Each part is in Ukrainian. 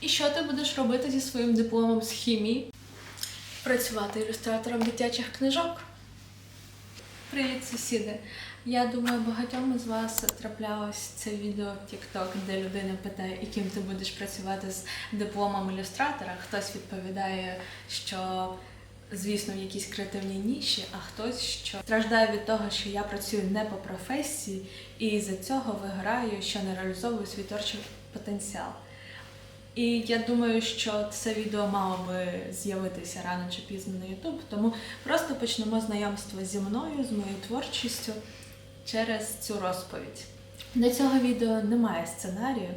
І що ти будеш робити зі своїм дипломом з хімії? Працювати ілюстратором дитячих книжок. Привіт, сусіди! Я думаю, багатьом із вас траплялось це відео в TikTok, де людина питає, яким ти будеш працювати з дипломом ілюстратора. Хтось відповідає, що звісно в якійсь креативній ніші, а хтось що страждає від того, що я працюю не по професії, і за цього виграю, що не реалізовую свій творчий потенціал. І я думаю, що це відео мало би з'явитися рано чи пізно на YouTube, тому просто почнемо знайомство зі мною, з моєю творчістю через цю розповідь. Для цього відео немає сценарію,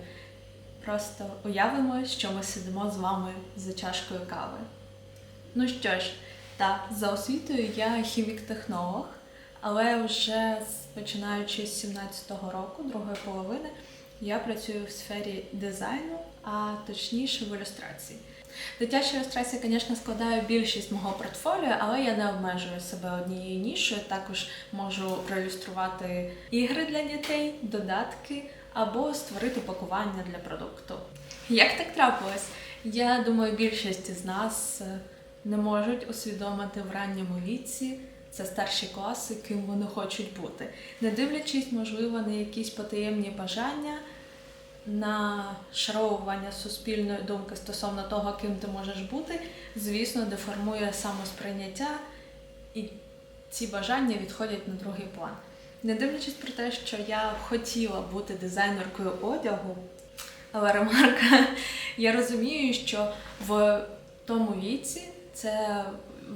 просто уявимо, що ми сидимо з вами за чашкою кави. Ну що ж, так, за освітою я хімік-технолог, але вже починаючи з 17-го року, другої половини, я працюю в сфері дизайну, а точніше в ілюстрації. Дитяча ілюстрація, звісно, складає більшість мого портфоліо, але я не обмежую себе однією нішою. Також можу проілюструвати ігри для дітей, додатки або створити пакування для продукту. Як так трапилось? Я думаю, більшість із нас е, не можуть усвідомити в ранньому віці. Це старші класи, ким вони хочуть бути, не дивлячись, можливо, на якісь потаємні бажання, на шаровування суспільної думки стосовно того, ким ти можеш бути, звісно, деформує самосприйняття, і ці бажання відходять на другий план. Не дивлячись про те, що я хотіла бути дизайнеркою одягу, але ремарка, я розумію, що в тому віці, це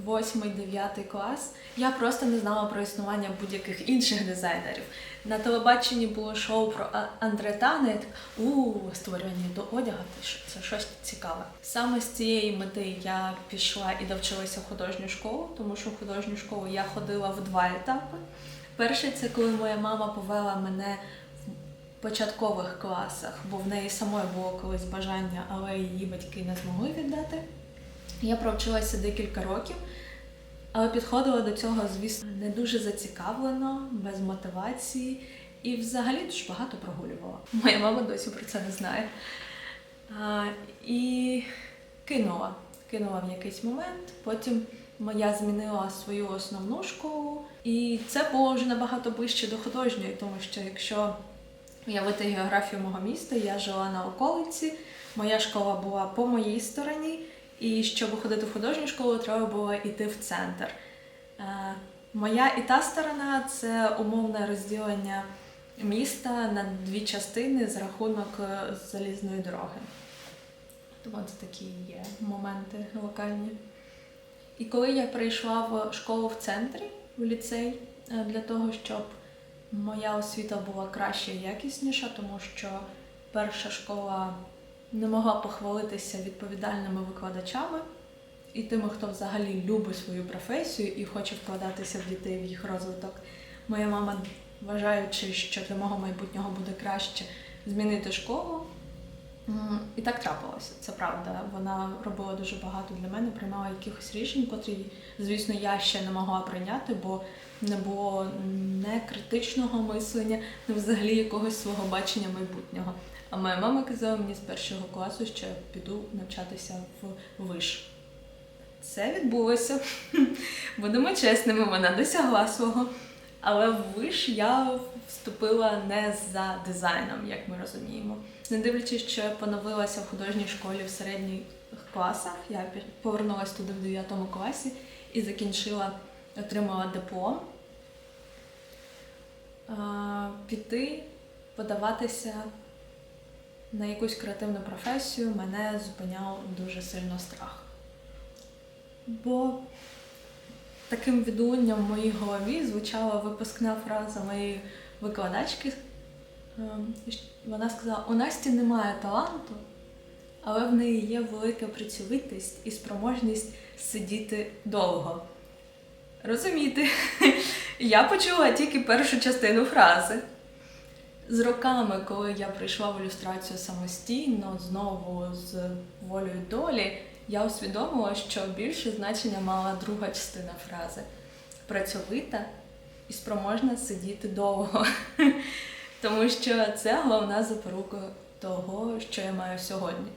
8-9 клас, я просто не знала про існування будь-яких інших дизайнерів. На телебаченні було шоу про А- Андре Тана, я так у створювання до одягу, це щось цікаве. Саме з цієї мети я пішла і довчилася в художню школу, тому що в художню школу я ходила в два етапи. Перший це коли моя мама повела мене в початкових класах, бо в неї самої було колись бажання, але її батьки не змогли віддати. Я провчилася декілька років, але підходила до цього, звісно, не дуже зацікавлено, без мотивації і взагалі дуже багато прогулювала. Моя мама досі про це не знає. А, і кинула. Кинула в якийсь момент. Потім я змінила свою основну школу, і це було вже набагато ближче до художньої, тому що якщо уявити географію мого міста, я жила на околиці, моя школа була по моїй стороні, і щоб ходити в художню школу, треба було йти в центр. Е, Моя і та сторона це умовне розділення міста на дві частини з рахунок е, залізної дороги. Тому це такі є моменти локальні. І коли я прийшла в школу в центрі, в ліцей, е, для того, щоб моя освіта була краща і якісніша, тому що перша школа не могла похвалитися відповідальними викладачами і тими, хто взагалі любить свою професію і хоче вкладатися в дітей в їх розвиток. Моя мама, вважаючи, що для мого майбутнього буде краще змінити школу. І так трапилося, це правда. Вона робила дуже багато для мене, приймала якихось рішень, котрі, звісно, я ще не могла прийняти, бо не було не критичного мислення, не взагалі якогось свого бачення майбутнього. А моя мама казала мені з першого класу, що я піду навчатися в виш. Це відбулося. Будемо чесними, вона досягла свого. Але в виш я вступила не за дизайном, як ми розуміємо. Не дивлячись, що я поновилася в художній школі в середніх класах, я повернулася туди в 9 класі і закінчила, отримала диплом. Піти, подаватися на якусь креативну професію мене зупиняв дуже сильно страх. Бо таким відлунням в моїй голові звучала випускна фраза моєї викладачки. Вона сказала: у Насті немає таланту, але в неї є велика працьовитість і спроможність сидіти довго. Розумієте, я почула тільки першу частину фрази. З роками, коли я прийшла в ілюстрацію самостійно, знову з волею долі, я усвідомила, що більше значення мала друга частина фрази працьовита і спроможна сидіти довго. Тому що це головна запорука того, що я маю сьогодні.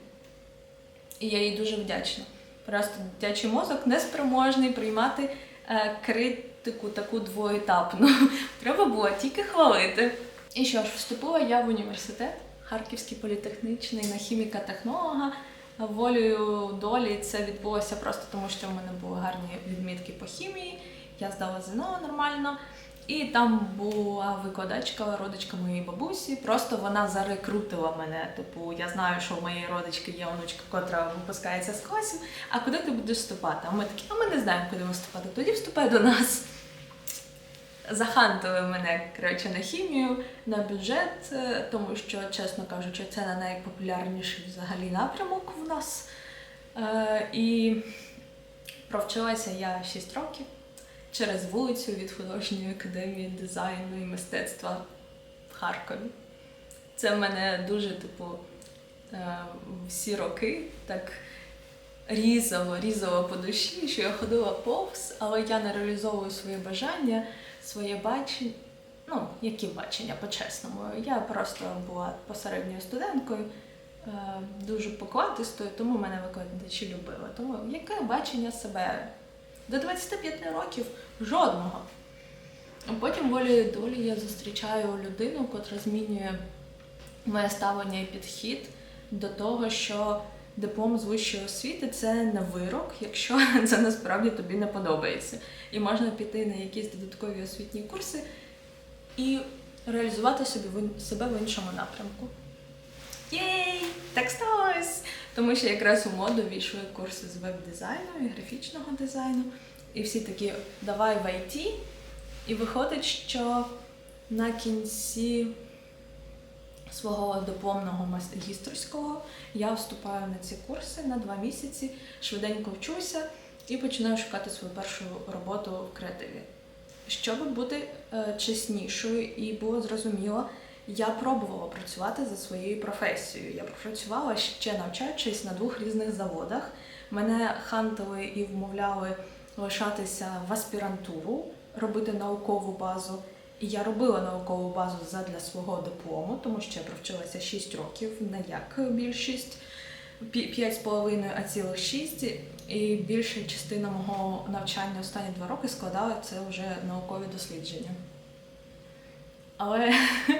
І я їй дуже вдячна. Просто дитячий мозок неспроможний приймати критику таку двоетапну. Треба було тільки хвалити. І що ж, вступила я в університет Харківський політехнічний на хіміка-технолога. Волею долі це відбулося просто тому, що в мене були гарні відмітки по хімії. Я здала ЗНО нормально. І там була викладачка, родичка моєї бабусі. Просто вона зарекрутила мене. Типу, я знаю, що у моєї родички є онучка, котра випускається з класів. А куди ти будеш вступати? А ми такі, а ми не знаємо, куди вступати. Тоді вступай до нас. Захантили мене коротше, на хімію, на бюджет, е, тому що, чесно кажучи, це не найпопулярніший взагалі напрямок в нас. Е, і провчилася я 6 років через вулицю від художньої академії дизайну і мистецтва в Харкові. Це в мене дуже, типу, е, всі роки так різало, різало по душі, що я ходила повз, але я не реалізовую свої бажання, своє бачення. Ну, які бачення, по-чесному. Я просто була посередньою студенткою, е, дуже покладистою, тому мене викладачі любили. Тому яке бачення себе? До 25 років жодного. А потім волею долі я зустрічаю людину, котра змінює моє ставлення і підхід до того, що диплом з вищої освіти це не вирок, якщо це насправді тобі не подобається. І можна піти на якісь додаткові освітні курси і реалізувати себе в іншому напрямку. Єй! Так сталося! Тому що якраз у моду війшли курси з веб-дизайну і графічного дизайну. І всі такі давай в IT. І виходить, що на кінці свого дипломного магістерського я вступаю на ці курси на два місяці, швиденько вчуся і починаю шукати свою першу роботу в креативі. Щоб бути е, чеснішою і було зрозуміло, я пробувала працювати за своєю професією. Я працювала ще навчаючись на двох різних заводах. Мене хантили і вмовляли лишатися в аспірантуру, робити наукову базу. І я робила наукову базу задля свого диплому, тому що я провчилася 6 років, не як більшість, 5,5, а цілих 6. І більша частина мого навчання останні два роки складала це вже наукові дослідження. Але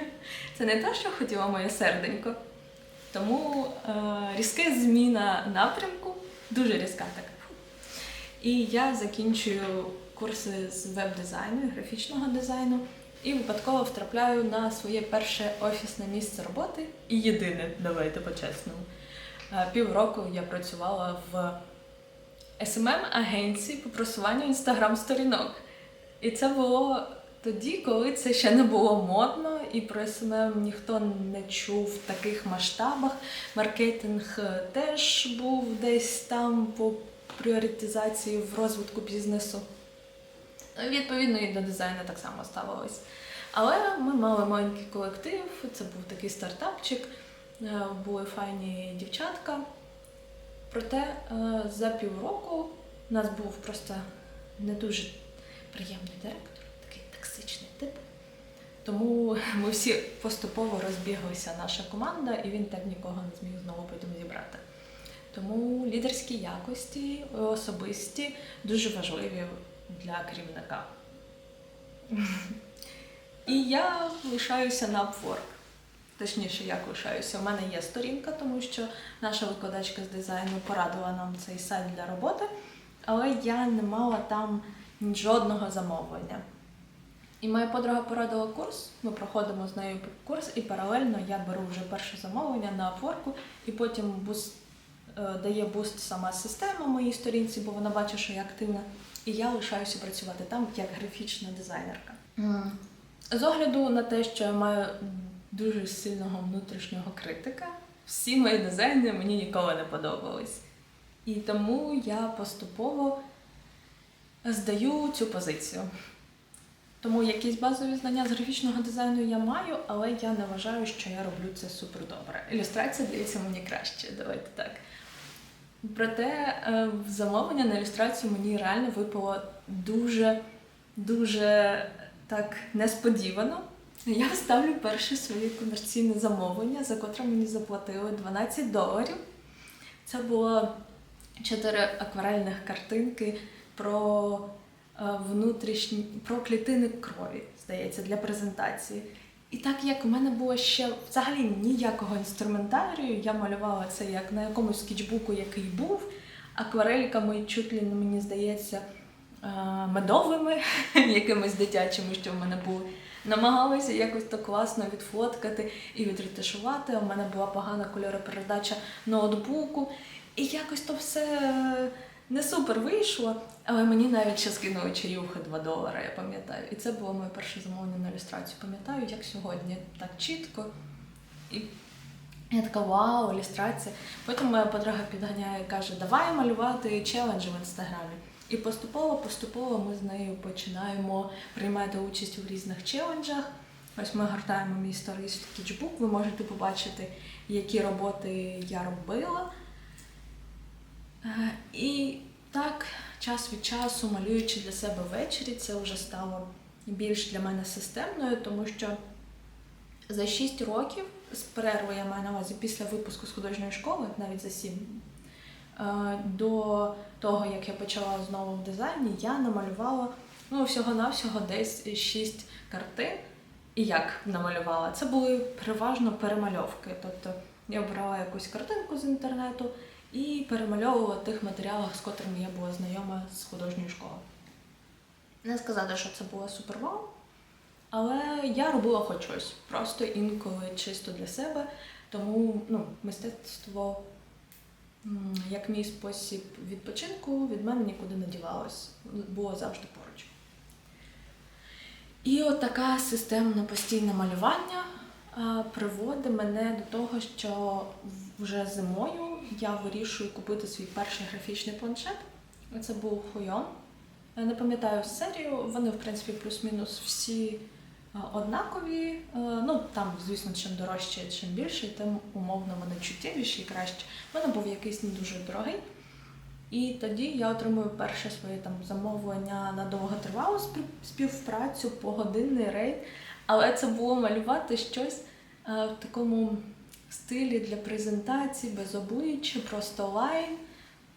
це не те, що хотіло моє серденько. Тому е, різка зміна напрямку, дуже різка така. І я закінчую курси з веб-дизайну графічного дизайну і випадково втрапляю на своє перше офісне місце роботи. І єдине, давайте по-чесному. Е, Півроку я працювала в smm агенції по просуванню інстаграм-сторінок. І це було тоді, коли це ще не було модно, і про SMM ніхто не чув в таких масштабах. Маркетинг е, теж був десь там по пріоритизації в розвитку бізнесу. Відповідно, і до дизайну так само ставилось. Але ми мали маленький колектив, це був такий стартапчик, е, були файні дівчатка. Проте е, за півроку у нас був просто не дуже приємний директор, токсичний тип. Тому ми всі поступово розбіглися, наша команда, і він так нікого не зміг знову потім зібрати. Тому лідерські якості, особисті, дуже важливі для керівника. І я лишаюся на Upwork. Точніше, як лишаюся. У мене є сторінка, тому що наша викладачка з дизайну порадила нам цей сайт для роботи, але я не мала там жодного замовлення. І моя подруга порадила курс, ми проходимо з нею курс, і паралельно я беру вже перше замовлення на Upwork, і потім буст, е, дає буст сама система моїй сторінці, бо вона бачить, що я активна. І я лишаюся працювати там як графічна дизайнерка. З огляду на те, що я маю дуже сильного внутрішнього критика, всі мої дизайни мені ніколи не подобались. І тому я поступово здаю цю позицію. Тому якісь базові знання з графічного дизайну я маю, але я не вважаю, що я роблю це супер добре. Ілюстрація дається мені краще, давайте так. Проте е, замовлення на ілюстрацію мені реально випало дуже, дуже так несподівано. Я ставлю перше своє комерційне замовлення, за котре мені заплатили 12 доларів. Це було чотири акварельних картинки про внутрішні про клітини крові, здається, для презентації. І так як у мене було ще взагалі ніякого інструментарію, я малювала це як на якомусь скетчбуку, який був, акварельками не мені здається е, медовими, якимись дитячими, що в мене були. Намагалася якось то класно відфоткати і відретушувати. У мене була погана кольоропередача ноутбуку. І якось то все е, не супер вийшло, але мені навіть ще скинули чаюхи 2 долари, я пам'ятаю. І це було моє перше замовлення на ілюстрацію. Пам'ятаю, як сьогодні, так чітко. І я така вау, ілюстрація. Потім моя подруга підганяє і каже, давай малювати челенджі в інстаграмі. І поступово, поступово ми з нею починаємо приймати участь у різних челенджах. Ось ми гортаємо мій старий скетчбук, ви можете побачити, які роботи я робила. Е, І так, час від часу, малюючи для себе ввечері, це вже стало більш для мене системною, тому що за 6 років з перерви я маю на увазі після випуску з художньої школи, навіть за 7, е, до того, як я почала знову в дизайні, я намалювала ну, всього-навсього десь 6 картин. І як намалювала? Це були переважно перемальовки. Тобто я обирала якусь картинку з інтернету і перемальовувала тих матеріалах, з котрими я була знайома з художньої школи. Не сказати, що це було супер вау, але я робила хоч щось, просто інколи чисто для себе. Тому ну, мистецтво, як мій спосіб відпочинку, від мене нікуди не дівалось, було завжди поруч. І от така системне постійне малювання приводить мене до того, що вже зимою я вирішую купити свій перший графічний планшет. Це був Хуйон. Не пам'ятаю серію, вони, в принципі, плюс-мінус всі однакові. Е, Ну, там, звісно, чим дорожче, чим більше, тим умовно вони чуттєвіші і краще. У мене був якийсь не дуже дорогий. І тоді я отримую перше своє там замовлення на довготривалу співпрацю, погодинний рейд. Але це було малювати щось е, в такому стилі для презентації, без обличчя, просто лайн.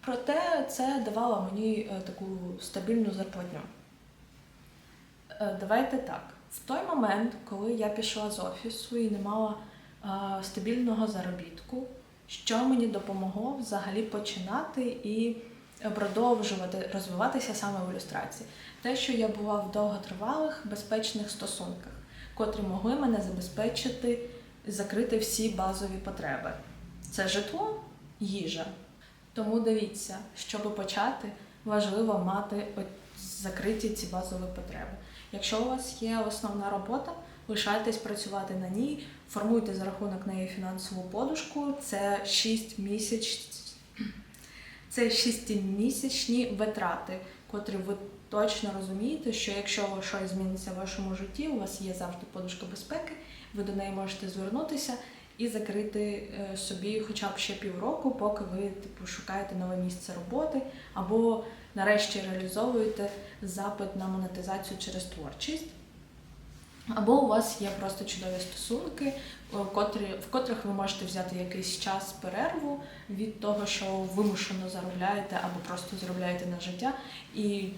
Проте це давало мені е, таку стабільну зарплатню. Е, Давайте так. В той момент, коли я пішла з офісу і не мала е, стабільного заробітку, що мені допомогло взагалі починати і продовжувати розвиватися саме в ілюстрації. Те, що я була в довготривалих безпечних стосунках, котрі могли мене забезпечити, закрити всі базові потреби. Це житло, їжа. Тому дивіться, щоб почати, важливо мати закриті ці базові потреби. Якщо у вас є основна робота, лишайтесь працювати на ній, формуйте за рахунок неї фінансову подушку. Це 6 місяць, це 6-місячні витрати, котрі ви точно розумієте, що якщо щось зміниться в вашому житті, у вас є завжди подушка безпеки, ви до неї можете звернутися і закрити е, собі хоча б ще півроку, поки ви типу, шукаєте нове місце роботи, або нарешті реалізовуєте запит на монетизацію через творчість. Або у вас є просто чудові стосунки, в котрі, в котрих ви можете взяти якийсь час перерву від того, що вимушено заробляєте або просто заробляєте на життя, і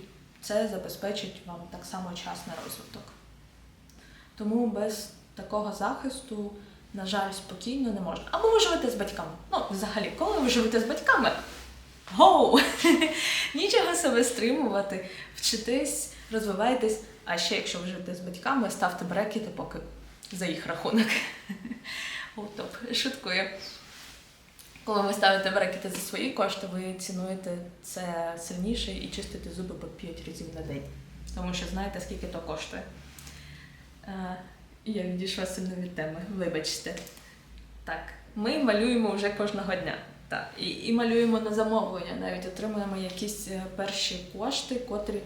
це забезпечить вам так само час на розвиток. Тому без такого захисту, на жаль, спокійно не можна. Або ви живете з батьками. Ну, взагалі, коли ви живете з батьками, гоу! Нічого себе стримувати, вчитись, розвивайтесь. А ще, якщо ви живете з батьками, ставте брекети, поки за їх рахунок. Топ, шуткую. Коли ви ставите брекети за свої кошти, ви цінуєте це сильніше і чистите зуби по 5 разів на день. Тому що знаєте, скільки то коштує. Я відійшла сильно від теми, вибачте. Так, ми малюємо вже кожного дня. Так, і, і малюємо на замовлення, навіть отримуємо якісь е, перші кошти, котрі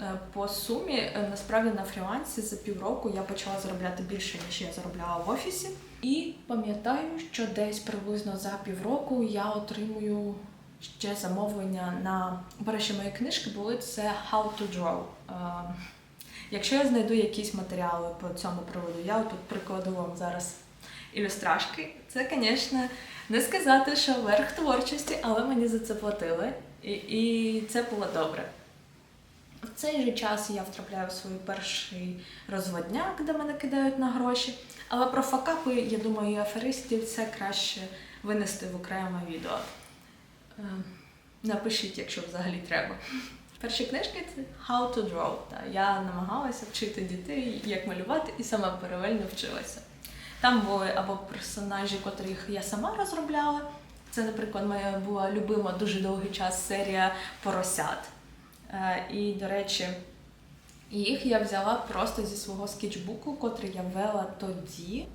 е, по сумі е, насправді на фрілансі за півроку я почала заробляти більше, ніж я заробляла в офісі. І пам'ятаю, що десь приблизно за півроку я отримую ще замовлення на перші мої книжки були це How to Draw. Якщо я знайду якісь матеріали по цьому приводу, я тут прикладу вам зараз ілюстрашки. Це, звісно, Не сказати, що верх творчості, але мені за це платили, і, і це було добре. В цей же час я втрапляю в свій перший розводняк, де мене кидають на гроші. Але про факапи, я думаю, і аферистів це краще винести в окреме відео. Е, Напишіть, якщо взагалі треба. Перші книжки це How to Draw. Та я намагалася вчити дітей, як малювати, і сама паралельно вчилася. Там були або персонажі, котрих я сама розробляла. Це, наприклад, моя була любима дуже довгий час серія поросят. Е, І, до речі, їх я взяла просто зі свого скетчбуку, котрий я вела тоді.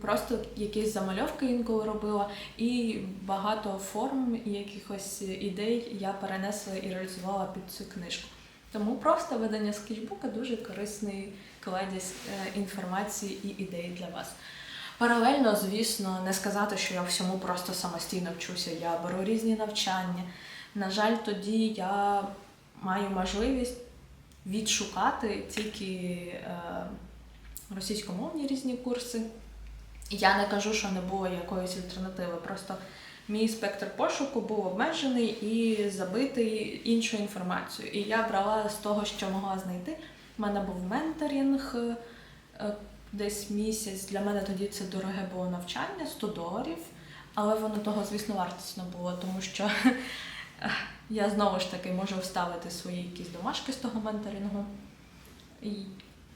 Просто якісь замальовки інколи робила, і багато форм і якихось ідей я перенесла і реалізувала під цю книжку. Тому просто ведення скетчбука дуже корисний кладязь е, інформації і ідей для вас. Паралельно, звісно, не сказати, що я всьому просто самостійно вчуся. Я беру різні навчання. На жаль, тоді я маю можливість відшукати тільки е, російськомовні різні курси. Я не кажу, що не було якоїсь альтернативи. Просто мій спектр пошуку був обмежений і забитий іншою інформацією. І я брала з того, що могла знайти. У мене був менторинг е, е, десь місяць. Для мене тоді це дороге було навчання 100 доларів, але воно того, звісно, вартісно було, тому що я знову ж таки можу вставити свої якісь домашки з того менторингу.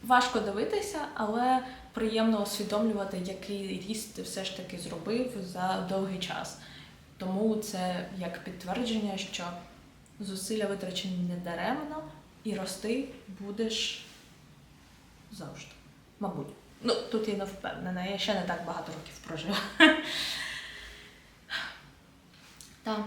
Важко дивитися, але приємно усвідомлювати, який ріст ти все ж таки зробив за довгий час. Тому це як підтвердження, що зусилля витрачені не даремно, і рости будеш завжди. Мабуть. Ну, тут я не впевнена, я ще не так багато років прожила. Так.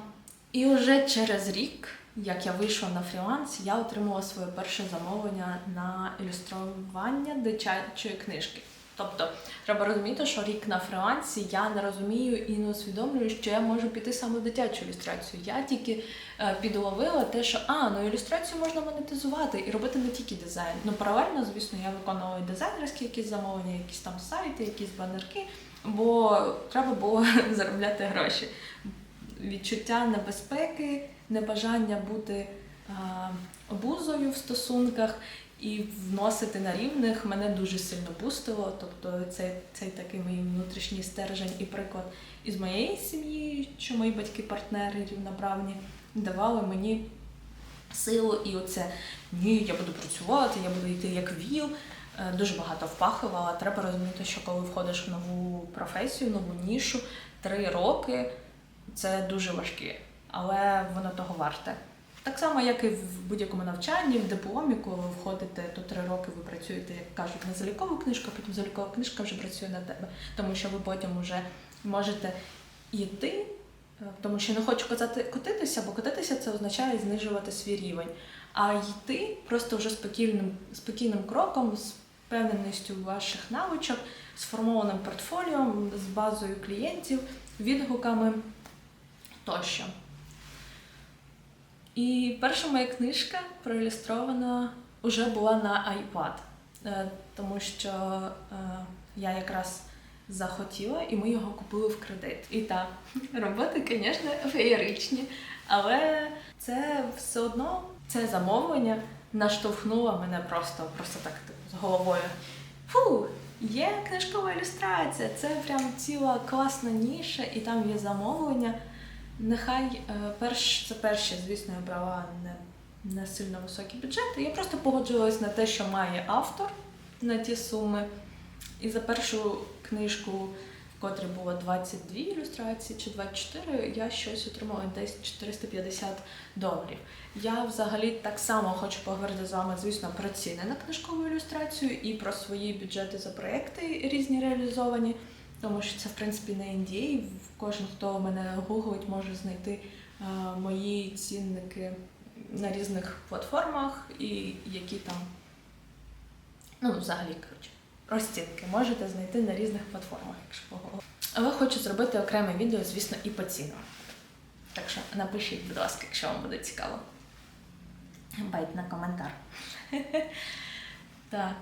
І вже через рік, як я вийшла на фріланс, я отримала своє перше замовлення на ілюстрування дитячої книжки. Тобто, треба розуміти, що рік на фрілансі я не розумію і не усвідомлюю, що я можу піти саме в дитячу ілюстрацію. Я тільки е, підловила те, що а, ну ілюстрацію можна монетизувати і робити не тільки дизайн. Ну паралельно, звісно, я виконувала і дизайнерські якісь замовлення, якісь там сайти, якісь банерки, бо треба було заробляти гроші. Відчуття небезпеки, небажання бути обузою в стосунках і вносити на рівних мене дуже сильно бустило. Тобто це, цей такий мій внутрішній стержень і приклад із моєї сім'ї, що мої батьки партнери рівноправні давали мені силу і оце ні, я буду працювати, я буду йти як віл. Е, Дуже багато впахувала. Треба розуміти, що коли входиш в нову професію, нову нішу, три роки це дуже важкі, але воно того варте. Так само, як і в будь-якому навчанні, в дипломі, коли ви входите, то три роки ви працюєте, як кажуть, на залікову книжку, а потім залікова книжка вже працює на тебе. Тому що ви потім вже можете йти, е, тому що не хочу казати котитися, бо котитися це означає знижувати свій рівень. А йти просто вже спокійним, спокійним кроком, з впевненістю ваших навичок, сформованим портфоліо, з базою клієнтів, відгуками тощо. І перша моя книжка проілюстрована вже була на iPad, Е, тому що е, я якраз захотіла, і ми його купили в кредит. І так, роботи, звісно, феєричні, але це все одно це замовлення наштовхнуло мене просто, просто так з головою. Фу, є книжкова ілюстрація, це прям ціла класна ніша, і там є замовлення. Нехай е, перш, це перше, звісно, я брала не, не сильно високі бюджети. Я просто погоджувалась на те, що має автор на ті суми. І за першу книжку, в котрій було 22 ілюстрації чи 24, я щось отримала десь 450 доларів. Я взагалі так само хочу поговорити з вами, звісно, про ціни на книжкову ілюстрацію і про свої бюджети за проекти різні реалізовані. Тому що це, в принципі, не NDA. Кожен, хто мене гуглить, може знайти е, мої цінники на різних платформах і які там, ну, взагалі, коротше, розцінки можете знайти на різних платформах, якщо поговорити. Але хочу зробити окреме відео, звісно, і по цінам. Так що напишіть, будь ласка, якщо вам буде цікаво. Байт на коментар. Так.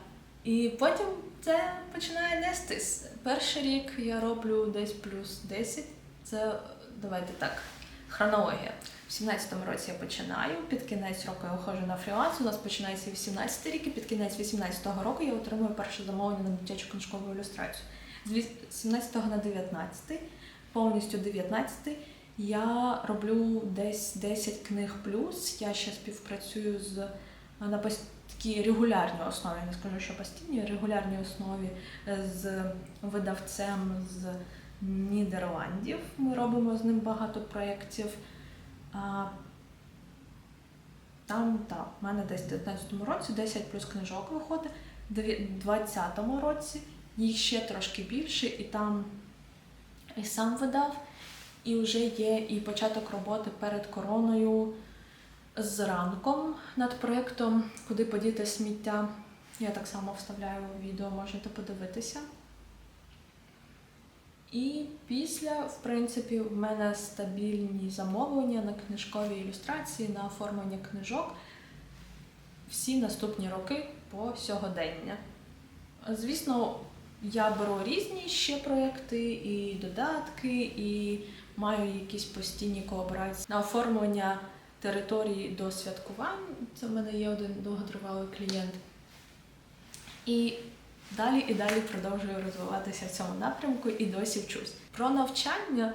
І потім це починає нестись. Перший рік я роблю десь плюс 10 Це давайте так. Хронологія. В 17-му році я починаю, під кінець року я виходжу на фріланс. У нас починається 18-й рік, і під кінець 18-го року я отримую перше замовлення на дитячу книжкову ілюстрацію. З віс- 17 на 19, повністю 19 я роблю десь 10 книг плюс. Я ще співпрацюю з на такій регулярній основі, не скажу, що постійній, регулярній основі е, з видавцем з Нідерландів. Ми робимо з ним багато проєктів. Там, так, в мене десь в 19-му році 10 плюс книжок виходить, в 20-му році їх ще трошки більше, і там і сам видав, і вже є і початок роботи перед короною з ранком над проєктом Куди подіти сміття. Я так само вставляю відео, можете подивитися. І після, в принципі, в мене стабільні замовлення на книжкові ілюстрації, на оформлення книжок всі наступні роки по сьогодення. Звісно, я беру різні ще проекти і додатки, і маю якісь постійні колаборації на оформлення території до святкувань. Це в мене є один довготривалий клієнт. І далі і далі продовжую розвиватися в цьому напрямку і досі вчусь. Про навчання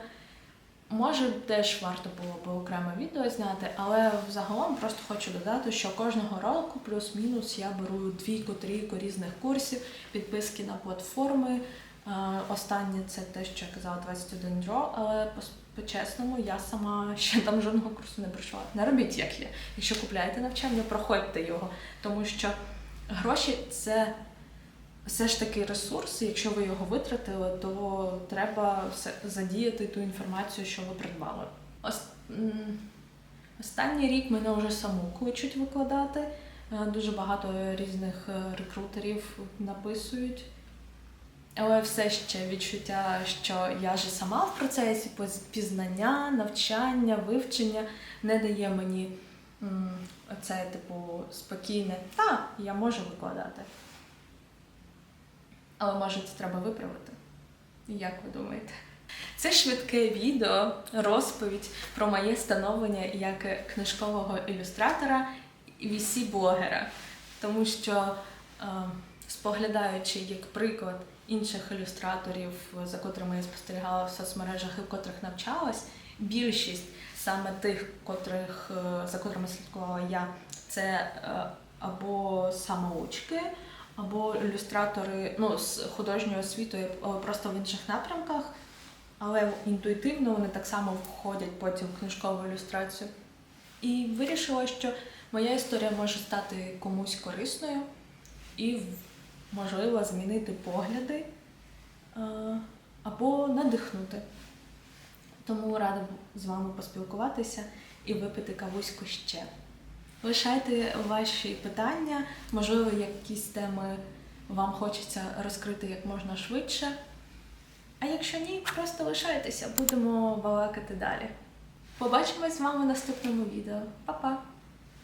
може теж варто було би окреме відео зняти, але взагалом просто хочу додати, що кожного року плюс-мінус я беру двійку-трійку різних курсів, підписки на платформи. Е, Останнє це те, що я казала 21 Draw, але по-чесному я сама ще там жодного курсу не пройшла. Не робіть як я. Якщо купляєте навчання, проходьте його, тому що гроші це все ж таки ресурс. і Якщо ви його витратили, то треба задіяти ту інформацію, що ви придбали. Ос- Останній рік мене вже саму кличуть викладати. Е, Дуже багато різних е, рекрутерів написують. Але все ще відчуття, що я же сама в процесі пізнання, навчання, вивчення не дає мені оце, типу, спокійне, та, я можу викладати. Але може це треба виправити. Як ви думаєте? Це швидке відео, розповідь про моє становлення як книжкового ілюстратора і VC-блогера. Тому що, е, споглядаючи як приклад інших ілюстраторів, за котрими я спостерігала в соцмережах і в котрих навчалась, більшість саме тих, котрих, е, за котрими слідкувала я, це е, або самоучки, або ілюстратори ну, з художньою освітою, просто в інших напрямках. Але інтуїтивно вони так само входять потім в книжкову ілюстрацію. І вирішила, що моя історія може стати комусь корисною і, можливо, змінити погляди е, або надихнути. Тому рада з вами поспілкуватися і випити кавуську ще. Лишайте ваші питання, можливо, якісь теми вам хочеться розкрити як можна швидше. А якщо ні, просто лишайтеся, будемо балакати далі. Побачимось з вами в наступному відео. Па-па!